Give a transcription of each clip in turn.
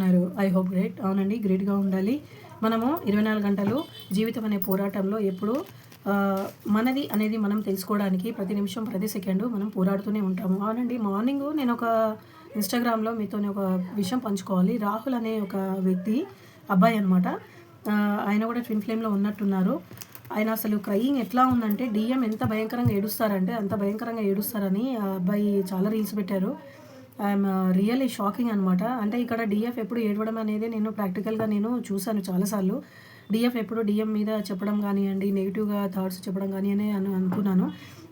చేసుకున్నారు. I hope great అవునండి గ్రేట్గా ఉండాలి. మనము ఇరవై నాలుగు గంటలు జీవితం అనే పోరాటంలో ఎప్పుడు మనది అనేది మనం తెలుసుకోవడానికి ప్రతి నిమిషం ప్రతి సెకండు మనం పోరాడుతూనే ఉంటాము. అవునండి మార్నింగ్ నేను ఒక ఇన్స్టాగ్రామ్లో మీతో ఒక విషయం పంచుకోవాలి. రాహుల్ అనే ఒక వ్యక్తి అబ్బాయి అనమాట ఆయన కూడా ట్విన్ ఫ్లేమ్లో ఉన్నట్టున్నారు. ఆయన అసలు క్రయింగ్ ఎట్లా ఉందంటే డిఎం ఎంత భయంకరంగా ఏడుస్తారంటే అంత భయంకరంగా ఏడుస్తారని ఆ అబ్బాయి చాలా రీల్స్ పెట్టారు. ఐఎమ్ రియల్లీ షాకింగ్ అనమాట అంటే ఇక్కడ డిఎఫ్ ఎప్పుడు ఏడవడం అనేది నేను ప్రాక్టికల్గా నేను చూశాను చాలాసార్లు. డిఎఫ్ ఎప్పుడు డిఎం మీద చెప్పడం కానివ్వండి నెగిటివ్గా థాట్స్ చెప్పడం కానీ అని అనుకున్నాను.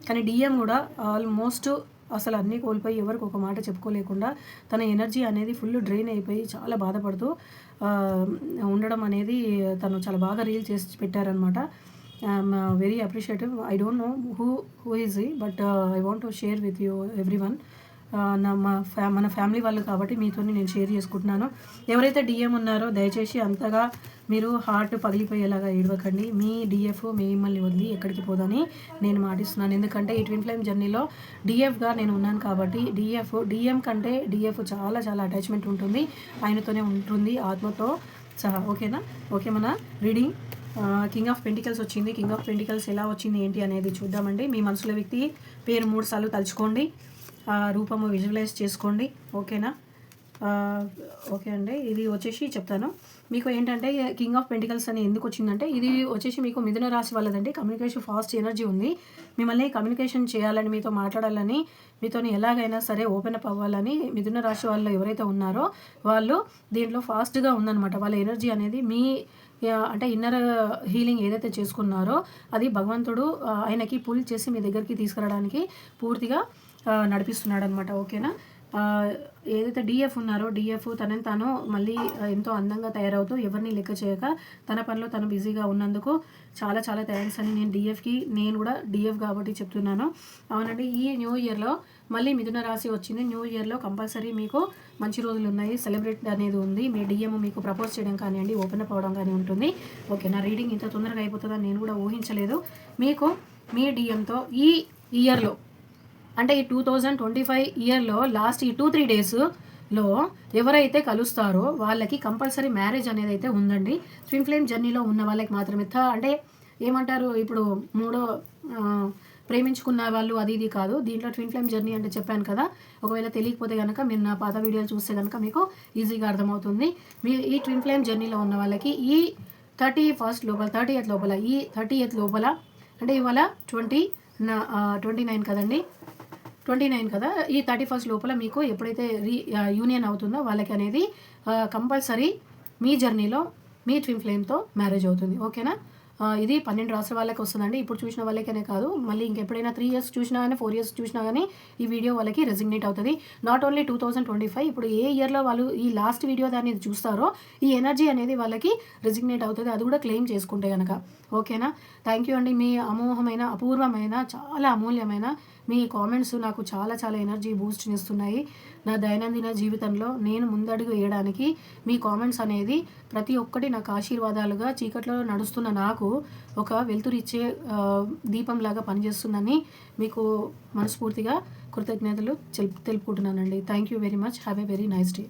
కానీ డిఎం కూడా ఆల్మోస్ట్ అసలు అన్నీ కోల్పోయి ఎవరికి ఒక మాట చెప్పుకోలేకుండా తన ఎనర్జీ అనేది ఫుల్ డ్రైన్ అయిపోయి చాలా బాధపడుతూ uh, ఉండడం అనేది తను చాలా బాగా రీల్ చేసి పెట్టారనమాట I'm very appreciative I don't know who who is but I want to share with you everyone నా మా ఫ్యా మన ఫ్యామిలీ వాళ్ళు కాబట్టి మీతో నేను షేర్ చేసుకుంటున్నాను. ఎవరైతే డిఎం ఉన్నారో దయచేసి అంతగా మీరు హార్ట్ పగిలిపోయేలాగా ఏడవకండి. మీ డిఎఫ్ మిమ్మల్ని వదిలి ఎక్కడికి పోదని నేను మాటిస్తున్నాను. ఎందుకంటే ఈ ట్విన్ ఫ్లేమ్ జర్నీలో డిఎఫ్గా నేను ఉన్నాను కాబట్టి డిఎఫ్ డిఎం కంటే డిఎఫ్ చాలా చాలా అటాచ్మెంట్ ఉంటుంది. ఆయనతోనే ఉంటుంది ఆత్మతో సహా. ఓకేనా? ఓకే మన రీడింగ్. కింగ్ ఆఫ్ పెంటికల్స్ వచ్చింది. కింగ్ ఆఫ్ పెంటికల్స్ ఎలా వచ్చింది ఏంటి అనేది చూద్దామండి. మీ మనసులో వ్యక్తి పేరు మూడు సార్లు తలుచుకోండి. రూపము విజువలైజ్ చేసుకోండి. ఓకేనా? ఓకే అండి. ఇది వచ్చేసి చెప్తాను. మీకు ఏంటంటే కింగ్ ఆఫ్ పెంటికల్స్ అని ఎందుకు వచ్చిందంటే ఇది వచ్చేసి మీకు మిథున రాశి వాళ్ళదండి. కమ్యూనికేషన్ ఫాస్ట్ ఎనర్జీ ఉంది. మిమ్మల్ని కమ్యూనికేషన్ చేయాలని మీతో మాట్లాడాలని మీతో ఎలాగైనా సరే ఓపెన్ అప్ అవ్వాలని మిథున రాశి వాళ్ళు ఎవరైతే ఉన్నారో వాళ్ళు దీంట్లో ఫాస్ట్గా ఉందన్నమాట. వాళ్ళ ఎనర్జీ అనేది మీ అంటే ఇన్నర్ హీలింగ్ ఏదైతే చేసుకున్నారో అది భగవంతుడు ఆయనకి పుల్ చేసి మీ దగ్గరికి తీసుకురావడానికి పూర్తిగా నడిపిస్తున్నాడు అనమాట ఓకేనా? ఏదైతే డిఎఫ్ ఉన్నారో డిఎఫ్ తనని తాను మళ్ళీ ఎంతో అందంగా తయారవుతూ ఎవరిని లెక్క చేయక తన పనిలో తను బిజీగా ఉన్నందుకు చాలా చాలా థ్యాంక్స్ అని నేను డిఎఫ్కి నేను కూడా డిఎఫ్ కాబట్టి చెప్తున్నాను. అవునండి ఈ న్యూ ఇయర్లో మళ్ళీ మిథున రాశి వచ్చింది. న్యూ ఇయర్లో కంపల్సరీ మీకు మంచి రోజులు ఉన్నాయి. సెలబ్రేట్ అనేది ఉంది. మీ డిఎం మీకు ప్రపోజ్ చేయడం కానివ్వండి ఓపెన్ అప్ అవ్వడం కానీ ఉంటుంది. ఓకే నా రీడింగ్ ఇంత తొందరగా అయిపోతుందని నేను కూడా ఊహించలేదు. మీకు మీ డిఎంతో ఈ ఇయర్లో అంటే ఈ టూ థౌజండ్ ట్వంటీ ఫైవ్ ఇయర్లో లాస్ట్ ఈ టూ త్రీ డేస్లో ఎవరైతే కలుస్తారో వాళ్ళకి కంపల్సరీ మ్యారేజ్ అనేది అయితే ఉందండి. స్విమ్ ఫ్లేమ్ జర్నీలో ఉన్న వాళ్ళకి మాత్రమే. థ- అంటే ఏమంటారు ఇప్పుడు మూడో ప్రేమించుకున్న వాళ్ళు అది ఇది కాదు. దీంట్లో ట్విన్ ఫ్లేమ్ జర్నీ అంటే చెప్పాను కదా. ఒకవేళ తెలియకపోతే కనుక మీరు నా పాత వీడియోలు చూస్తే కనుక మీకు ఈజీగా అర్థమవుతుంది. మీ ఈ ట్విన్ ఫ్లేమ్ జర్నీలో ఉన్న వాళ్ళకి ఈ థర్టీ ఫస్ట్ లోపల థర్టీ ఎయిత్ లోపల ఈ థర్టీ ఎయిత్ లోపల అంటే ఇవాళ ట్వంటీ నా ట్వంటీ నైన్ కదండి. ట్వంటీ నైన్ కదా? ఈ థర్టీ ఫస్ట్ లోపల మీకు ఎప్పుడైతే రీ యూనియన్ అవుతుందో వాళ్ళకి అనేది కంపల్సరీ మీ జర్నీలో మీ ట్విన్ ఫ్లేమ్తో మ్యారేజ్ అవుతుంది. ఓకేనా? ఇది పన్నెండు రాష్ట్ర వాళ్ళకి వస్తుందండి. ఇప్పుడు చూసిన వాళ్ళకనే కాదు మళ్ళీ ఇంకెప్పుడైనా త్రీ ఇయర్స్ చూసినా కానీ ఫోర్ ఇయర్స్ చూసినా కానీ ఈ వీడియో వాళ్ళకి రెసిగ్నేట్ అవుతుంది. Not only two thousand twenty five ఇప్పుడు ఏ ఇయర్లో వాళ్ళు ఈ లాస్ట్ వీడియో దాన్ని చూస్తారో ఈ ఎనర్జీ అనేది వాళ్ళకి రెసిగ్నేట్ అవుతుంది. అది కూడా క్లెయిమ్ చేసుకుంటే కనుక ఓకేనా? థ్యాంక్ యూ అండి. మీ అమోఘమైన అపూర్వమైన చాలా అమూల్యమైన మీ కామెంట్స్ నాకు చాలా చాలా ఎనర్జీ బూస్ట్ని ఇస్తున్నాయి నా దైనందిన జీవితంలో నేను ముందడుగు వేయడానికి మీ కామెంట్స్ అనేది ప్రతి ఒక్కటి నాకు ఆశీర్వాదాలుగా చీకట్లో నడుస్తున్న నాకు ఒక వెలుతురిచ్చే ఆ, దీపంలాగా పనిచేస్తుందని మీకు మనస్ఫూర్తిగా కృతజ్ఞతలు తెలుపు తెలుపుకుంటున్నానండి. Thank you very much have a very nice day